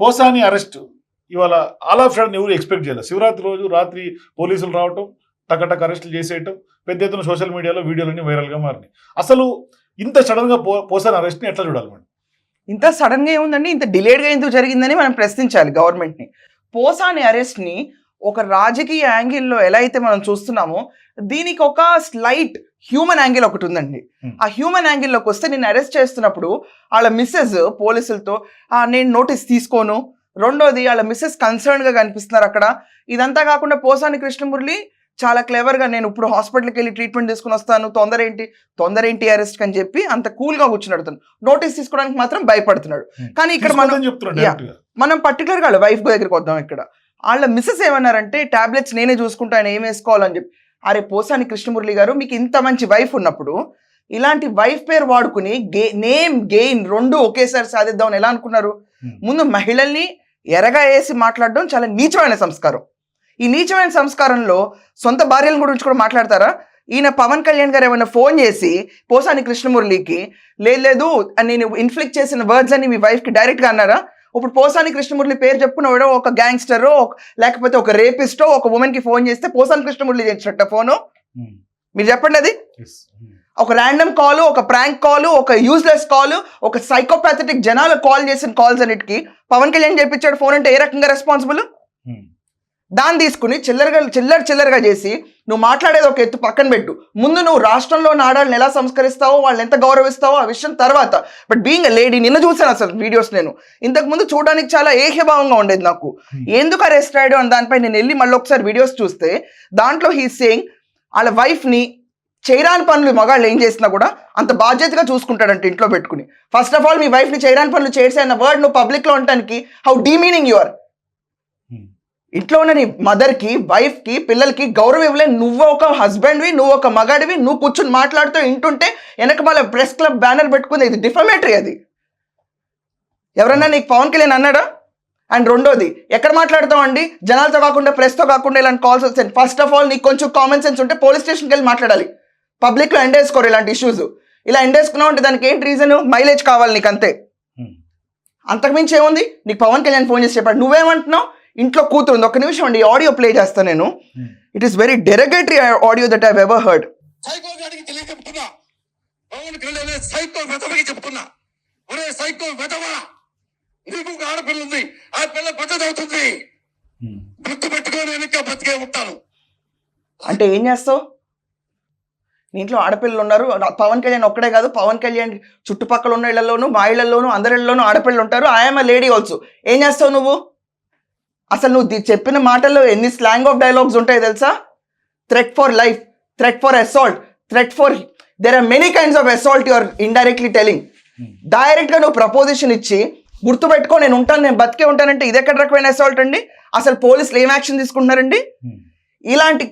Posani arrest. ఇవాళ all of sudden ఎవరు expect చేయలేదు శివరాత్రి రోజు రాత్రి పోలీసులు రావటం టకటక్ అరెస్టులు చేసేయటం పెద్ద ఎత్తున సోషల్ మీడియాలో వీడియోలన్నీ వైరల్గా మారినాయి. అసలు ఇంత సడన్గా పో పోసాని అరెస్ట్ని ఎట్లా చూడాలి మేడం ఇంత సడన్గా ఏముందండి? ఇంత డిలేడ్గా ఎందుకు జరిగిందని మనం ప్రశ్నించాలి గవర్నమెంట్ని. పోసాని అరెస్ట్ని ఒక రాజకీయ యాంగిల్లో ఎలా అయితే మనం చూస్తున్నామో దీనికి ఒక స్లైట్ హ్యూమన్ యాంగిల్ ఒకటి ఉందండి Hmm. ఆ హ్యూమన్ యాంగిల్లోకి వస్తే నేను అరెస్ట్ చేస్తున్నప్పుడు వాళ్ళ మిస్సెస్ పోలీసులతో "ఆ, నేను నోటీస్ తీసుకోను. రెండోది వాళ్ళ మిస్సెస్ కన్సర్న్గా కనిపిస్తున్నారు అక్కడ. ఇదంతా కాకుండా పోసాని కృష్ణమురళి చాలా క్లెవర్గా నేను ఇప్పుడు హాస్పిటల్కి వెళ్ళి ట్రీట్మెంట్ తీసుకుని వస్తాను. తొందర ఏంటి? తొందర ఏంటి అరెస్ట్ అని చెప్పి అంత కూల్గా కూర్చున్నాడు తను నోటీస్ తీసుకోవడానికి మాత్రం భయపడుతున్నాడు. కానీ ఇక్కడ మనం మనం పర్టికులర్గా వాళ్ళ వైఫ్ దగ్గరికి వద్దాం ఇక్కడ. వాళ్ళ మిస్సెస్ ఏమన్నారంటే టాబ్లెట్స్ నేనే చూసుకుంటా ఆయన ఏం వేసుకోవాలని చెప్పి. అరే పోసాని కృష్ణమురళి గారు మీకు ఇంత మంచి వైఫ్ ఉన్నప్పుడు ఇలాంటి వైఫ్ పేరు వాడుకుని గే నేమ్ గెయిన్ రెండు ఒకేసారి సాధిద్దామని ఎలా అనుకున్నారు? Hmm. ముందు మహిళల్ని ఎరగా వేసి మాట్లాడడం చాలా నీచమైన సంస్కారం. ఈ నీచమైన సంస్కారంలో సొంత భార్యల గురించి కూడా మాట్లాడతారా? ఈయన పవన్ కళ్యాణ్ గారు ఏమైనా ఫోన్ చేసి పోసాని కృష్ణమురళికి లేదు లేదు అని నేను ఇన్ఫ్లిక్ట్ చేసిన వర్డ్స్ అని మీ వైఫ్కి డైరెక్ట్గా అన్నారా? ఇప్పుడు పోసాని కృష్ణమురళి పేరు చెప్పుకున్న ఒక గ్యాంగ్స్టరో లేకపోతే ఒక రేపిస్టో ఒక ఉమెన్కి ఫోన్ చేస్తే పోసాని కృష్ణమురళి చేసినట్ట ఫోను Hmm. మీరు చెప్పండి అది. Hmm. ఒక ర్యాండమ్ కాల్ ఒక ప్రాంక్ కాల్ ఒక యూస్లెస్ కాల్ ఒక సైకోపాథటిక్ జనాలు కాల్ చేసిన కాల్స్ అన్నిటికీ పవన్ కళ్యాణ్ చేపించాడు ఫోన్ అంటే ఏ రకంగా రెస్పాన్సిబుల్. దాన్ని తీసుకుని చిల్లరగా చిల్లర చిల్లరగా చేసి నువ్వు మాట్లాడేది ఒక ఎత్తు పక్కన పెట్టు. ముందు నువ్వు రాష్ట్రంలో ఆడాలని ఎలా సంస్కరిస్తావో వాళ్ళని ఎంత గౌరవిస్తావో ఆ విషయం తర్వాత. బట్ బీయింగ్ లేడీ నిన్న చూసాను అసలు వీడియోస్ నేను. ఇంతకు ముందు చూడడానికి చాలా ఏహ్యభావంగా ఉండేది నాకు. Hmm. ఎందుకు అరెస్ట్ అయ్యాడు అని దానిపై నేను వెళ్ళి మళ్ళీ ఒకసారి వీడియోస్ చూస్తే దాంట్లో హీ సేయింగ్ వాళ్ళ వైఫ్ని చేయరాని పనులు మగాళ్ళు ఏం చేసినా కూడా అంత బాధ్యతగా చూసుకుంటాడంట ఇంట్లో పెట్టుకుని. ఫస్ట్ ఆఫ్ ఆల్ మీ వైఫ్ని చేయరాని పనులు చేసే అన్న వర్డ్ నువ్వు పబ్లిక్లో ఉండటానికి హౌ డీమీనింగ్ యువర్. ఇంట్లో ఉన్న నీ మదర్కి వైఫ్కి పిల్లలకి గౌరవం ఇవ్వలే. నువ్వు ఒక హస్బెండ్వి నువ్వు ఒక మగాడివి నువ్వు కూర్చుని మాట్లాడుతూ ఇంటుంటే వెనక మళ్ళీ ప్రెస్ క్లబ్ బ్యానర్ పెట్టుకుంది. ఇది డిఫమేటరీ అది. ఎవరన్నా నీకు పవన్ కళ్యాణ్ అన్నాడా? అండ్ రెండోది ఎక్కడ మాట్లాడతామండి? జనాలతో కాకుండా ప్రెస్తో కాకుండా ఇలాంటి కాల్స్ వస్తాయి. ఫస్ట్ ఆఫ్ ఆల్ నీకు కొంచెం కామన్ సెన్స్ ఉంటే పోలీస్ స్టేషన్కి వెళ్ళి మాట్లాడాలి. పబ్లిక్లో ఎండ్ వేసుకోరు ఇలాంటి ఇష్యూస్ ఇలా ఎండ్ వేసుకున్నావు అంటే దానికి ఏంటి రీజన్ మైలేజ్ కావాలి నీకు అంతే. అంతకుమించి ఏముంది? నీకు పవన్ కళ్యాణ్ ఫోన్ చేసి చెప్పాడు. నువ్వేమంటున్నావు? ఇంట్లో కూతురు ఉంది ఒక్క నిమిషం అండి ఆడియో ప్లే చేస్తాను నేను. It is very derogatory audio that I've ever heard psycho గాడికి తెలియ చెప్తున్నా పవన్ కళ్యాణ్ అనే సైకో వెతవకి చెప్తున్నా ఒరే సైకో వెతవా నీకు ఒక ఆడపిల్ల ఉంది ఆ పిల్ల పెద్దది అవుతుంది. గుర్తు పెట్టుకొని నేను ఇంకా బతికే ఉంటాను. అంటే ఏం చేస్తావు? నీ ఇంట్లో ఆడపిల్లలు ఉన్నారు. పవన్ కళ్యాణ్ ఒక్కడే కాదు. పవన్ కళ్యాణ్ చుట్టుపక్కల ఉన్న ఇళ్ళలోనూ మా ఇళ్ళలోనూ అందరి ఇళ్ళలోనూ ఆడపిల్లలు ఉంటారు. ఐఎమ్ లేడీ ఆల్సో ఏం చేస్తావు నువ్వు? అసలు నువ్వు చెప్పిన మాటల్లో ఎన్ని స్లాంగ్ ఆఫ్ డైలాగ్స్ ఉంటాయో తెలుసా? Threat for life threat for assault threat for there are many kinds of assault your indirectly telling డైరెక్ట్గా నువ్వు ప్రపోజిషన్ ఇచ్చి గుర్తుపెట్టుకో నేను ఉంటాను నేను బతికే ఉంటానంటే ఇది ఎక్కడ రకమైన అసాల్ట్ అండి? అసలు పోలీసులు ఏం యాక్షన్ తీసుకుంటున్నారండి? Hmm. ఇలాంటి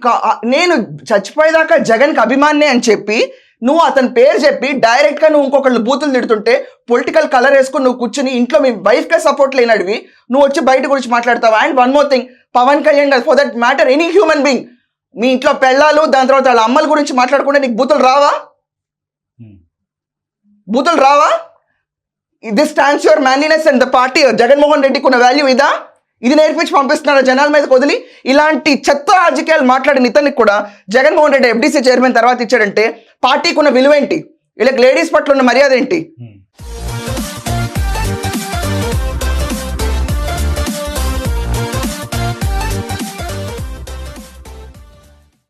నేను చచ్చిపోయేదాకా జగన్కి అభిమాని అని చెప్పి నువ్వు అతని పేరు చెప్పి డైరెక్ట్గా నువ్వు ఇంకొకళ్ళు బూతులు తిడుతుంటే పొలిటికల్ కలర్ వేసుకుని నువ్వు కూర్చుని ఇంట్లో మీ వైఫ్కే సపోర్ట్ లేనడివి నువ్వు వచ్చి బయట గురించి మాట్లాడతావు? And one more thing Pavan Kalyan garu for that matter any human being మీ ఇంట్లో పెళ్ళాలు దాని తర్వాత వాళ్ళ అమ్మల గురించి మాట్లాడకుండా నీకు బూతులు రావా? Hmm. బూతులు రావా? This stands your manliness and the party Jaganmohan రెడ్డికి ఉన్న వాల్యూ ఇదా? ఇది నేర్పించి పంపిస్తున్నారు జనాల మీద వదిలి ఇలాంటి చెత్త రాజకీయాలు మాట్లాడిన ఇతనికి కూడా జగన్మోహన్ రెడ్డి ఎఫ్డీసీ చైర్మన్ తర్వాత ఇచ్చాడంటే పార్టీకి ఉన్న విలువ ఏంటి వీళ్ళకి లేడీస్ పట్ల ఉన్న మర్యాద ఏంటి? Hmm.